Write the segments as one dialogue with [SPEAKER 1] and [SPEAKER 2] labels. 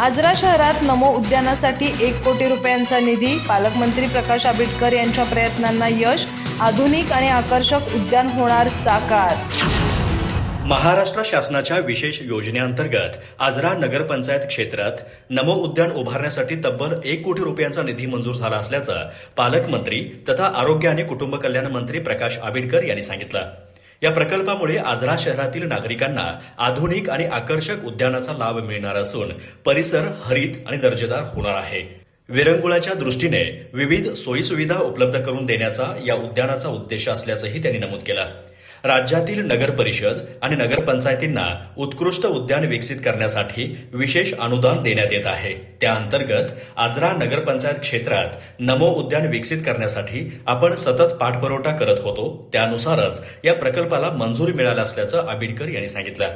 [SPEAKER 1] आजरा शहरात नमो उद्यानासाठी एक कोटी रुपयांचा निधी पालकमंत्री प्रकाश आंबेडकर यांच्या प्रयत्नांना यश आधुनिक आणि आकर्षक उद्यान होणार साकार.
[SPEAKER 2] महाराष्ट्र शासनाच्या विशेष योजनेअंतर्गत आजरा नगरपंचायत क्षेत्रात नमो उद्यान उभारण्यासाठी तब्बल एक कोटी रुपयांचा निधी मंजूर झाला असल्याचं पालकमंत्री तथा आरोग्य आणि कुटुंब कल्याण मंत्री प्रकाश आंबेडकर यांनी सांगितलं. या प्रकल्पामुळे आजरा शहरातील नागरिकांना आधुनिक आणि आकर्षक उद्यानाचा लाभ मिळणार असून परिसर हरित आणि दर्जेदार होणार आहे. विरंगुळाच्या दृष्टीने विविध सोयीसुविधा उपलब्ध करून देण्याचा या उद्यानाचा उद्देश असल्याचंही त्यांनी नमूद केलं. राज्यातील नगरपरिषद आणि नगरपंचायतींना उत्कृष्ट उद्यान विकसित करण्यासाठी विशेष अनुदान देण्यात येत आहे. त्या अंतर्गत आजरा नगरपंचायत क्षेत्रात नमो उद्यान विकसित करण्यासाठी आपण सतत पाठपुरवठा करत होतो. त्यानुसारच या प्रकल्पाला मंजुरी मिळाली असल्याचं आबिडकर यांनी सांगितलं.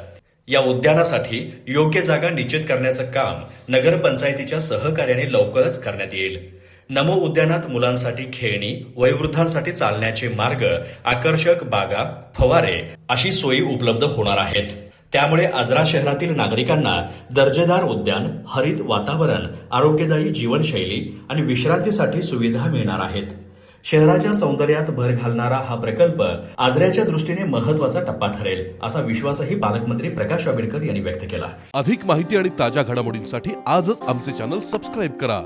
[SPEAKER 2] या उद्यानासाठी योग्य जागा निश्चित करण्याचं काम नगरपंचायतीच्या सहकार्याने लवकरच करण्यात येईल. नमो उद्यानात मुलांसाठी खेळणी वयोवृद्धांसाठी चालण्याचे मार्ग आकर्षक बागा फवारे अशी सोयी उपलब्ध होणार आहेत. त्यामुळे आजरा शहरातील नागरिकांना दर्जेदार उद्यान हरित वातावरण आरोग्यदायी जीवनशैली आणि विश्रांतीसाठी सुविधा मिळणार आहेत. शहराच्या सौंदर्यात भर घालणारा हा प्रकल्प आजऱ्याच्या दृष्टीने महत्त्वाचा टप्पा ठरेल असा विश्वासही पालकमंत्री प्रकाश आंबेडकर यांनी व्यक्त केला.
[SPEAKER 3] अधिक माहिती आणि ताज्या घडामोडींसाठी आजच आमचे चॅनल सबस्क्राईब करा.